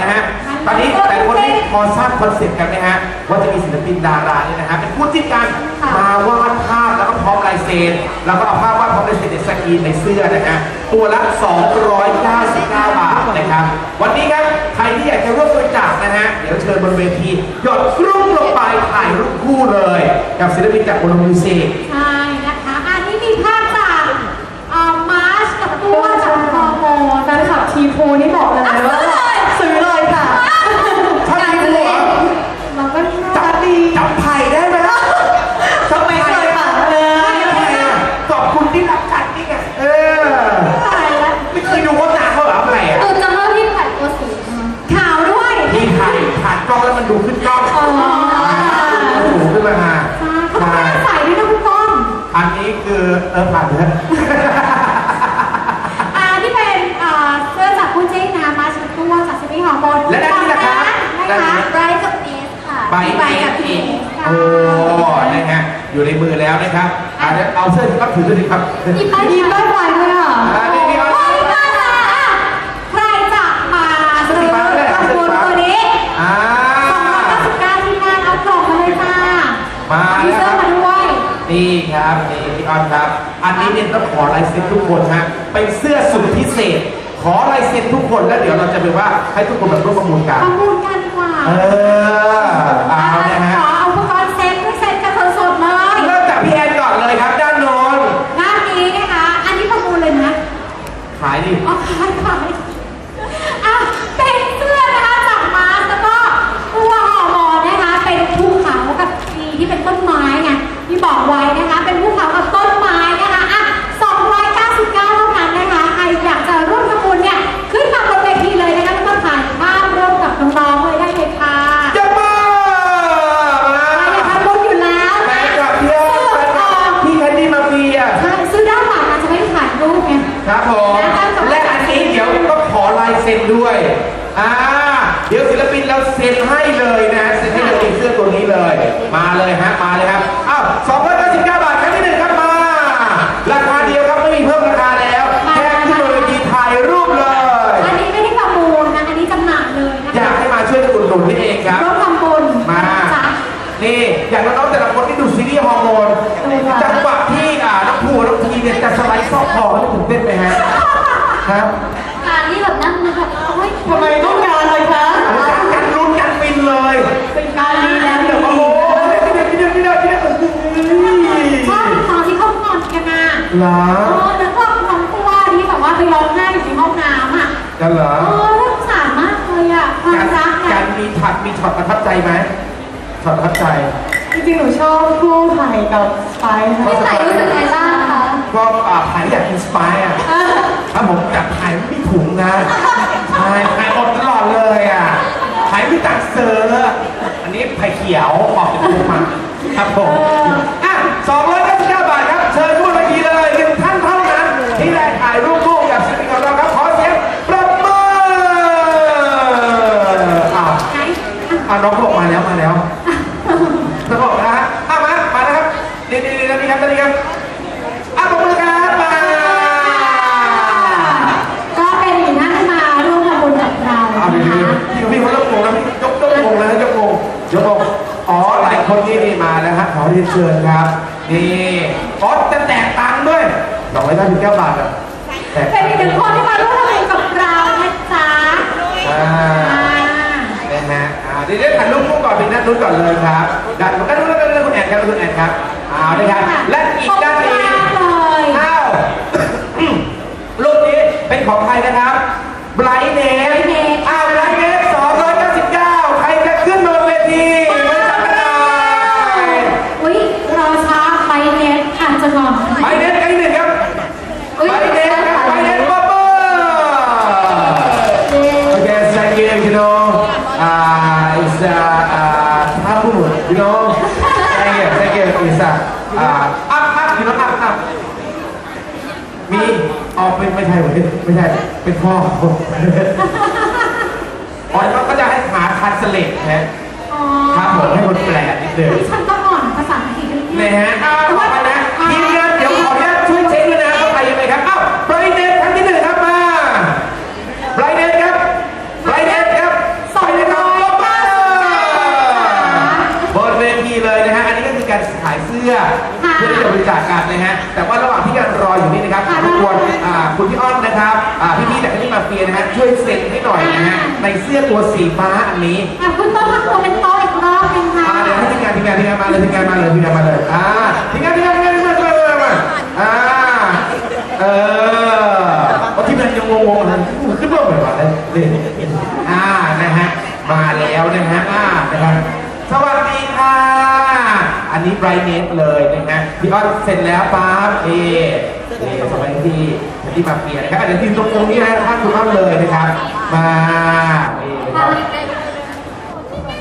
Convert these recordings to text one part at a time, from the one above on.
นะฮะ ตอนนี้แต่คนที่พอทราบคอนเซ็ปต์กันนะฮะ ว่าจะมีศิลปินดาราเนี่ยนะฮะ เป็นคู่จิ้นกันมาวาดภาพแล้วก็พร้อมลายเซ็น แล้วก็เอาภาพวาดพร้อมลายเซ็นในสกรีนในเสื้อนะฮะ ตัวละ 299 บาทนะครับ วันนี้ครับ ใครที่อยากจะร่วมบริจาคนะฮะ เดี๋ยวเชิญบนเวที หยดกรุ๊ปลงไปถ่ายรูปคู่เลย กับศิลปินจากโมโนมิวสิกใช่ อเออผ่านเถอะอ่าที่เป็นเอ่อเสื้อจากคุณเจ๊นะมาร์ชกับตัวจากซิตี้ฮอร์โมนและด้านนี้นะครับด้านนะคะนี้ไบรท์กับเนสค่ะใบใบเอกับสพีอีกเนสค่ะโอ้นะฮะอยู่ในมือแล้วนะครับอาจจะเอาเสื้อที่เขาถือด้วยสิครับมีป้ายมีป้ายไฟด้วยค่ะอ่านี่นี่เอาโอ้ยน่ารักอะใครจะมาซื้อขบวนตัวนี้อ่า299ที่งานเอากล่องมาเลยจ้ามามีแล้ว เสื้อครับมาด้วยนี่ครับนี่พี่ออนครับ อันนี้เนี่ยต้องขอลายเซ็นทุกคนฮะเป็นเสื้อสุดพิเศษ ขอลายเซ็นทุกคนแล้วเดี๋ยวเราจะไปว่าให้ทุกคนแบบร่วมประมูลกันประมูลกันดีกว่าเออเอานะฮะ เลยฮะมาเลยครับอ้าว299 บาทครั้งที่หนึ่งครับมา ราคาเดียวครับไม่มีเพิ่มราคาแล้ว แค่ที่บนเวทีถ่ายรูปเลย อันนี้ไม่ได้ประมูลนะ อันนี้จำหน่ายเลยนะอยาคะกให้มาช่วยกันอุดหนุนนี่เองครับ ร่วมทำบุญมา จ้ะ นี่อย่างน้องๆแต่ละคนที่ดูซีรีส์ฮอร์โมนจังหวะที่อ่าน้องภูน้องทีเนี่ยจะสไลด์ซอกคอให้ผมเต้นไหมฮะครับการที่แบบนั่งดูแบบโอ้ยทำไม เหรอเออแล้วก็น้องตัวที่แบบว่าไปร้องไห้อยู่ในห้องน้ำอะกันเหรอเออน่าสงสารมากเลยอะความการรักเนี่กายรมีช็อตมีช็อตประทับใจไหมช็อตประทับใจ จริงๆ หนูชอบคู่ไผ่กับสไปซ์ค่ะพี่ใส่รู้สึกไงบ้างคะก็อ่าถ่ายอยากอินสปายอะถ้าผมจับถ่ายไม่มีถุงนะถ่ายถ่ายอดตลอดเลยอะถ่ายไม่ตักเซอร์อันนี้ไผ่เขียวออกจากถุงมาครับผมอะ299บาทครับ เชิญพูดเมื่อกี้เลยหนึ่งท่านเท่านั้น ที่ได้ถ่ายรูปคู่กับศิลปินของเราครับ ขอเสียงปรบมืออ้าว ไหน อะน้องบอกมาแล้วมาแล้วน้องบอกนะฮะอะมามานะครับนี่นี่นี่นี่ครับนี่ครับอะปรบมือครับมาก็เป็นอีกท่านที่มาร่วมทำบุญกับเราเอานะดีคะๆพี่พี่เขาเริ่มงงแล้วพี่ยกยกงงแล้วยกงงยกงงอ๋อหลายคนนี่นี่มาแล้วฮะขอเรียนเชิญครับนี่อ๋อจะแตกตังค์ด้วยสองร้อยเก้าสิบเก้าบาทอะแตกเป็นอีกหนึ่งคนที่มาร่วมทำบุญกับเรานะจ๊ะ อ่า อ่า นะฮะอ่าเดี๋ยวเดี๋ยวถ่ายรูปคู่ก่อนเป็นด้านนู้นก่อนเลยครับด้านนู้นด้านนู้นด้านนู้นคุณแอนครับคุณแอนครับเอาเลยครับและอีกด้านนี้ขอบคุณมากเลยอ้าวรูปนี้เป็นของใครนะครับไบรท์เน ออกเป็นไม่ใช่เหมือนไม่ใช่ เป็นพ่อผมอ๋อเขาก็จะให้หาทันสเลตนะอ๋อครับผมให้คนแปลนิดนึงอุ๊ยฉันต้องอ่อนภาษาอังกฤษกันนะฮะอ้าวต่อไปนะ ยเซ็นให้หน่อยนะฮะในเสื้อตัวสีฟ้าอันนี้อคุณโต๊ะทำตัวเป็นต๊ะอีกรอบหนึงค่ะ อ่าเดี๋ยทีมงานทีมงานทีมงานมาเลยทีมงานมาเลยทีมงานมาเลยอ่าทีมงานทีมงานทีมงานทีมงานมาเลยมาอ่าเออเพราะทีมงานยังงงๆนะมันขึ้นาอบใหม่ๆเลยนี่อ่านะฮะมาแล้วนะฮะอ่านะครับ อันนี้ไบรเนสเลยนะฮะพี่อ้อนเสร็จแล้วปั๊บเอเอสมัยที่ที่มาเปลี่ยนนะครับอันนี้ที่ตรงตรงนี้นะท่านคุณอ้อนเลยนะครับ มาเอ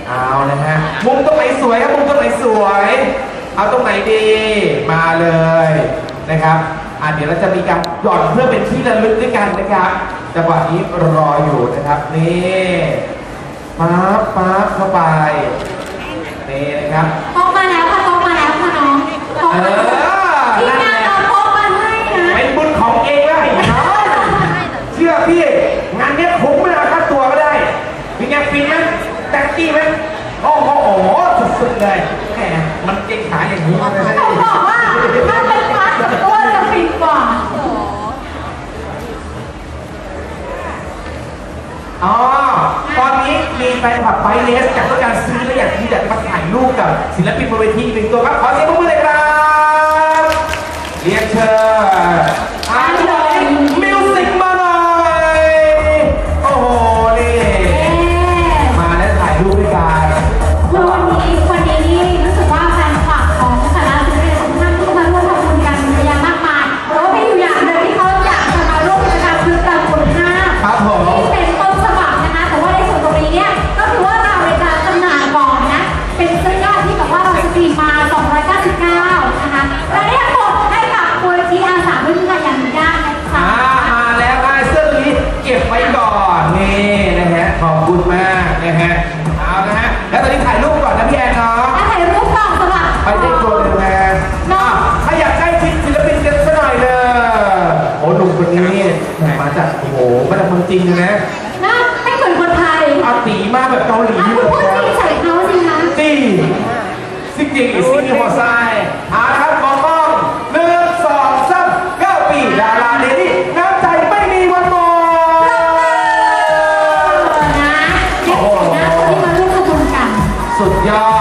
เอานะฮะมุมตรงไหนสวยครับมุมตรงไหนสวย เอาตรงไหนดีมาเลยนะครับเดี๋ยวเราจะมีการหย่อนเพื่อเป็นที่ระลึกด้วยกันนะครับจังหวะนี้รออยู่นะครับนี่ปั๊บปั๊บเข้าไปนี่นะครับ เออนั่นแหละเป็นบุญของเองแล้วไอ้อเชื่อพี่ งานนี้คุ้มไม่าคาตัวก็ได้มีไงฟินไหแตกี้ไหมอ้โหโอสุเลยแหมมันเก่งขาอย่างนี้เลย อ๋อ ตอนนี้มีแฟนคลับไบเลสจากต้องการซื้อและอยากที่จะมาถ่ายรูปกับศิลปินบนเวทีหนึ่งตัวครับ ขอเสียงปรบมือเลยครับ Yeah. No.